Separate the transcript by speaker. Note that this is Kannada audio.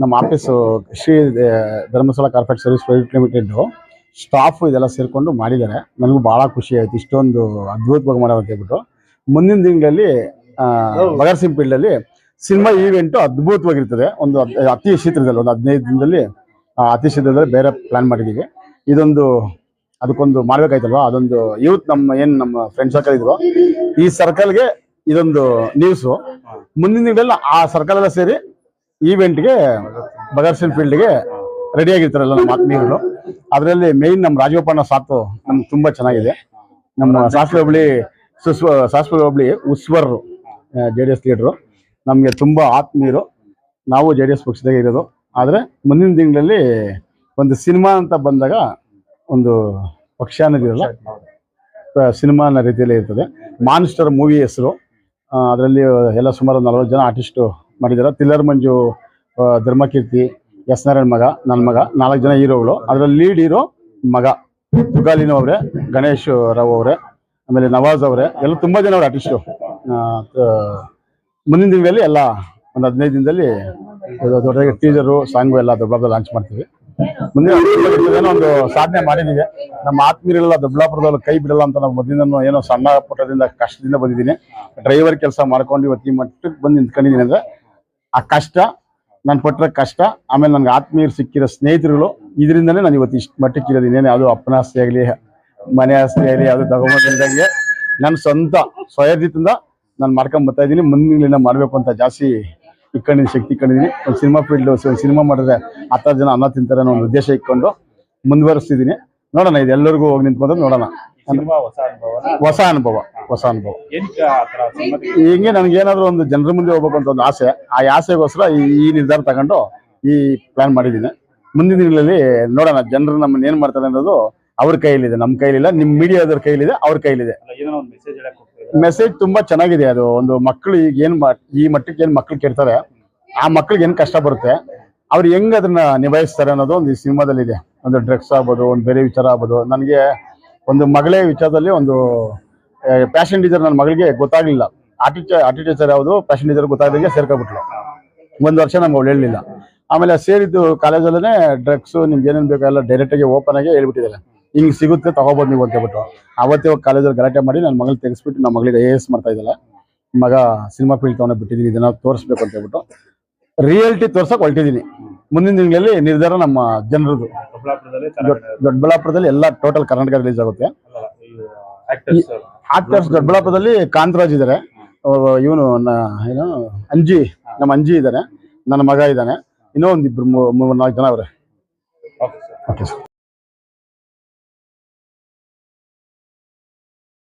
Speaker 1: ನಮ್ಮ office Shri Dharmasthala corporate service private limited staff ಇದೆಲ್ಲ ಸೇರಿಕೊಂಡು ಮಾಡಿದ್ದಾರೆ. ನನಗೂ ಭಾಳ ಖುಷಿ ಆಯ್ತು. ಇಷ್ಟೊಂದು ಅದ್ಭುತವಾಗಿ ಮಾಡೋರು ಅಂತ ಹೇಳ್ಬಿಟ್ಟು. ಮುಂದಿನ ದಿನಗಳಲ್ಲಿ ಬಗರ್ ಸಿಂಗ್ ಫೀಲ್ಡಲ್ಲಿ ಸಿನಿಮಾ ಈವೆಂಟು ಅದ್ಭುತವಾಗಿರ್ತದೆ. ಒಂದು ಅತಿ ಶೀಘ್ರದಲ್ಲಿ ಒಂದು ಹದಿನೈದು ದಿನದಲ್ಲಿ ಅತಿ ಶೀಘ್ರದಲ್ಲಿ ಬೇರೆ ಪ್ಲಾನ್ ಮಾಡಿದ್ದೀವಿ ಇದೊಂದು ಅದಕ್ಕೊಂದು ಮಾಡ್ಬೇಕಾಯ್ತಲ್ವಾ? ಅದೊಂದು ಯೂತ್ ನಮ್ಮ ಏನು ನಮ್ಮ ಫ್ರೆಂಡ್ ಸರ್ಕಲ್ ಇದ್ರು ಈ ಸರ್ಕಲ್ಗೆ ಇದೊಂದು ನ್ಯೂಸು ಮುಂದಿನ ದಿನಗಳಲ್ಲಿ ಆ ಸರ್ಕಲ್ ಎಲ್ಲ ಸೇರಿ ಈವೆಂಟ್ಗೆ ಬಗರ್ಸಿನ್ ಫೀಲ್ಡ್ಗೆ ರೆಡಿ ಆಗಿರ್ತಾರಲ್ಲ ನಮ್ಮ ಆತ್ಮೀಯರು. ಅದರಲ್ಲಿ ಮೇಯ್ನ್ ನಮ್ಮ ರಾಜಗೋಪಾಲನ ಸಾತು ನಮ್ಗೆ ತುಂಬಾ ಚೆನ್ನಾಗಿದೆ. ನಮ್ಮ ಸಾಸ್ವೆ ಹೋಬಳಿ ಸುಸ್ವ ಸಾಸ್ವೆ ಹೋಬಳಿ ಉಸ್ವರ್ರು ಜೆ ಡಿ ಎಸ್ ಲೀಡ್ರು ನಮಗೆ ತುಂಬಾ ಆತ್ಮೀಯರು. ನಾವು ಜೆ ಡಿ ಎಸ್ ಪಕ್ಷದಾಗ ಇರೋದು. ಆದರೆ ಮುಂದಿನ ತಿಂಗಳಲ್ಲಿ ಒಂದು ಸಿನಿಮಾ ಅಂತ ಬಂದಾಗ ಒಂದು ಪಕ್ಷ ಅನ್ನೋದಿರಲ್ಲ ಸಿನಿಮಾ ಅನ್ನೋ ರೀತಿಯಲ್ಲಿ ಇರ್ತದೆ. ಮಾನ್ಸ್ಟರ್ ಮೂವಿ ಹೆಸರು. ಅದರಲ್ಲಿ ಎಲ್ಲ ಸುಮಾರು ನಲವತ್ತು ಜನ ಆರ್ಟಿಸ್ಟು ಮಾಡಿದ್ದಾರೆ ತಿಲ್ಲರ್ ಮಂಜು ಧರ್ಮಕೀರ್ತಿ, ಎಸ್ ನಾರಾಯಣ್ ಮಗ ನನ್ನ ಮಗ, ನಾಲ್ಕು ಜನ ಹೀರೋಗಳು ಅದರಲ್ಲಿ ಲೀಡ್ ಹೀರೋ ಮಗ. ದುಗಾಲಿನೋ ಅವರೇ, ಗಣೇಶ್ ರಾವ್ ಅವರೇ, ಆಮೇಲೆ ನವಾಜ್ ಅವರೇ, ಎಲ್ಲ ತುಂಬ ಜನ ಅವ್ರೆ ಆರ್ಟಿಸ್ಟು ಮುಂದಿನ ದಿನಗಳಲ್ಲಿ ಎಲ್ಲ ಒಂದು ಹದಿನೈದು ದಿನದಲ್ಲಿ ದೊಡ್ಡ ದೊಡ್ಡದಾಗಿ ಟೀಸರು ಸಾಂಗು ಎಲ್ಲ ದೊಡ್ಡ ಲಾಂಚ್ ಮಾಡ್ತೀವಿ. ಮುಂದಿನ ಒಂದು ಸಾಧನೆ ಮಾಡಿದ್ದೀವಿ ನಮ್ಮ ಆತ್ಮೀಯರೆಲ್ಲ ದೊಡ್ಡಾಪುರದಲ್ಲಿ ಕೈ ಬಿಡಲ್ಲ ಅಂತ ನಾವು ಮೊದಲಿಂದ ಏನೋ ಸಣ್ಣ ಪುಟ್ಟದಿಂದ ಕಷ್ಟದಿಂದ ಬಂದಿದ್ದೀನಿ. ಡ್ರೈವರ್ ಕೆಲಸ ಮಾಡ್ಕೊಂಡು ಇವತ್ತು ಈ ಮಟ್ಟಕ್ಕೆ ಬಂದು ನಿಂತ್ಕೊಂಡಿದ್ದೀನಿ ಅಂದ್ರೆ ಆ ಕಷ್ಟ, ನಾನು ಪಟ್ಟಿರೋ ಕಷ್ಟ, ಆಮೇಲೆ ನನಗೆ ಆತ್ಮೀಯರು ಸಿಕ್ಕಿರೋ ಸ್ನೇಹಿತರುಗಳು ಇದರಿಂದನೇ ನಾನು ಇವತ್ತು ಇಷ್ಟು ಮಟ್ಟಕ್ಕೆ ಇರೋದು ಯಾವುದು ಅಪ್ಪನ ಆಸ್ತಿ ಆಗಲಿ, ಮನೆ ಆಸ್ತಿ ಆಗಲಿ ಯಾವುದು ತಗೊಂಡಿದ್ದಂಗೆ ನನ್ನ ಸ್ವಂತ ಸ್ವಯರ್ಜಿತದಿಂದ ನಾನು ಮಾಡ್ಕೊಂಡ್ ಬರ್ತಾ ಇದ್ದೀನಿ. ಮುಂದಿನ ಮಾಡಬೇಕು ಅಂತ ಜಾಸ್ತಿ ಇಟ್ಕೊಂಡಿದ್ದೀನಿ ಶಕ್ತಿ ಇಟ್ಕೊಂಡಿದ್ದೀನಿ ಒಂದು ಸಿನಿಮಾ ಫೀಲ್ಡ್ ಸಿನಿಮಾ ಮಾಡಿದ್ರೆ ಹತ್ತಾರು ಜನ ಅನ್ನ ತಿಂತಾರೆ ಅನ್ನೋ ಒಂದು ಉದ್ದೇಶ ಇಟ್ಕೊಂಡು ಮುಂದುವರಿಸ್ತಿದ್ದೀನಿ ನೋಡೋಣ ಇದು ಎಲ್ಲರಿಗೂ ಹೋಗಿ ನಿಂತ್ಕೊಂಡು ನೋಡೋಣ.
Speaker 2: ಹೊಸ ಅನುಭವ
Speaker 1: ಹೊಸ ಅನುಭವ ಹಿಂಗೆ ನನಗೆ ಏನಾದ್ರು ಒಂದು ಜನರ ಮುಂದೆ ಹೋಗ್ಬೇಕು ಅಂತ ಒಂದು ಆಸೆ ಆ ಆಸೆಗೋಸ್ಕರ ಈ ನಿರ್ಧಾರ ತಗೊಂಡು ಈ ಪ್ಲಾನ್ ಮಾಡಿದ್ದೀನಿ. ಮುಂದಿನ ದಿನಗಳಲ್ಲಿ ನೋಡೋಣ ಜನರು ನಮ್ಮನ್ನ ಏನ್ ಮಾಡ್ತಾರೆ ಅನ್ನೋದು ಅವ್ರ ಕೈಲಿದೆ ನಮ್ಮ ಕೈಲಿಲ್ಲ ನಿಮ್ಮ ಮೀಡಿಯಾದವ್ರ ಕೈಲಿದೆ ಅವ್ರ ಕೈಲಿದೆ
Speaker 2: ಮೆಸೇಜ್
Speaker 1: ತುಂಬಾ ಚೆನ್ನಾಗಿದೆ ಅದು. ಒಂದು ಮಕ್ಕಳು ಈಗ ಏನ್ ಈ ಮಟ್ಟಕ್ಕೆ ಏನ್ ಮಕ್ಳು ಕೇಳ್ತಾರೆ ಆ ಮಕ್ಳಿಗೆ ಏನ್ ಕಷ್ಟ ಬರುತ್ತೆ ಅವ್ರು ಹೆಂಗ್ ಅದನ್ನ ನಿಭಾಯಿಸ್ತಾರೆ ಅನ್ನೋದು ಒಂದು ಈ ಸಿನಿಮಾದಲ್ಲಿ ಇದೆ ಒಂದು ಡ್ರಗ್ಸ್ ಆಗ್ಬೋದು, ಒಂದು ಬೇರೆ ವಿಚಾರ ಆಗ್ಬೋದು. ನನಗೆ ಒಂದು ಮಗಳೇ ವಿಚಾರದಲ್ಲಿ ಒಂದು ಪ್ಯಾಷನ್ ಟೀಚರ್ ನನ್ನ ಮಗಳಿಗೆ ಗೊತ್ತಾಗ್ಲಿಲ್ಲ. ಆರ್ಟಿಚ ಆರ್ಟಿ ಟೀಚರ್ ಯಾವುದು ಪ್ಯಾಷನ್ ಟೀಚರ್ ಗೊತ್ತಾಗದಂಗೆ ಸೇರ್ಕೊಬಿಟ್ಲು. ಒಂದು ವರ್ಷ ನಮ್ಗೆ ಅವಳು ಹೇಳಲಿಲ್ಲ. ಆಮೇಲೆ ಸೇರಿದ್ದು ಕಾಲೇಜಲ್ಲೇ ಡ್ರಗ್ಸು ನಿಮ್ಗೆ ಏನೇನು ಬೇಕೋ ಎಲ್ಲ ಡೈರೆಕ್ಟ್ ಆಗಿ ಓಪನ್ ಆಗಿ ಹೇಳ್ಬಿಟ್ಟಿದ್ದಾರೆ. ಹಿಂಗೆ ಸಿಗುತ್ತೆ, ತಗೋಬೋದು ನೀವು ಅಂತ ಹೇಳ್ಬಿಟ್ಟು ಅವತ್ತೇ ಕಾಲೇಜಲ್ಲಿ ಗಲಾಟೆ ಮಾಡಿ ನನ್ನ ಮಗಳು ತೆಗೆಸ್ಬಿಟ್ಟು ನಮ್ಮ ಮಗಳಿಗೆ ಐ ಎ ಎಸ್ ಮಾಡ್ತಾ ಇದ್ದಲ್ಲ ಮಗ ಸಿನಿಮಾ ಫೀಲ್ಡ್ ತೊಗೊಂಡು ಬಿಟ್ಟಿದ್ದೀನಿ ಇದನ್ನ ತೋರಿಸ್ಬೇಕು ಅಂತ ಹೇಳ್ಬಿಟ್ಟು. ರಿಯಾಲಿಟಿ ತೋರ್ಸೋಕೆ ಹೊರಟಿದ್ದೀನಿ ಮುಂದಿನ ದಿನಗಳಲ್ಲಿ ನಿರ್ಧಾರ ನಮ್ಮ ಜನರದು.
Speaker 2: ದೊಡ್ಡಬಳ್ಳಾಪುರದಲ್ಲಿ
Speaker 1: ಎಲ್ಲ ಟೋಟಲ್ ಕರ್ನಾಟಕ ರಿಲೀಸ್ ಆಗುತ್ತೆ.
Speaker 2: ಆಕ್ಟರ್ಸ್
Speaker 1: ದೊಡ್ಡಬಳ್ಳಾಪುರದಲ್ಲಿ ಕಾಂತರಾಜ್ ಇದ್ದಾರೆ ಇವನು ಏನು ಅಂಜಿ ನಮ್ಮ ಅಂಜಿ ಇದ್ದಾರೆ ನನ್ನ ಮಗ ಇದ್ದಾನೆ ಇನ್ನೂ ಒಂದಿಬ್ರು ಮೂರ್ ನಾಲ್ಕು ಜನ ಅವರೇ. Okay sir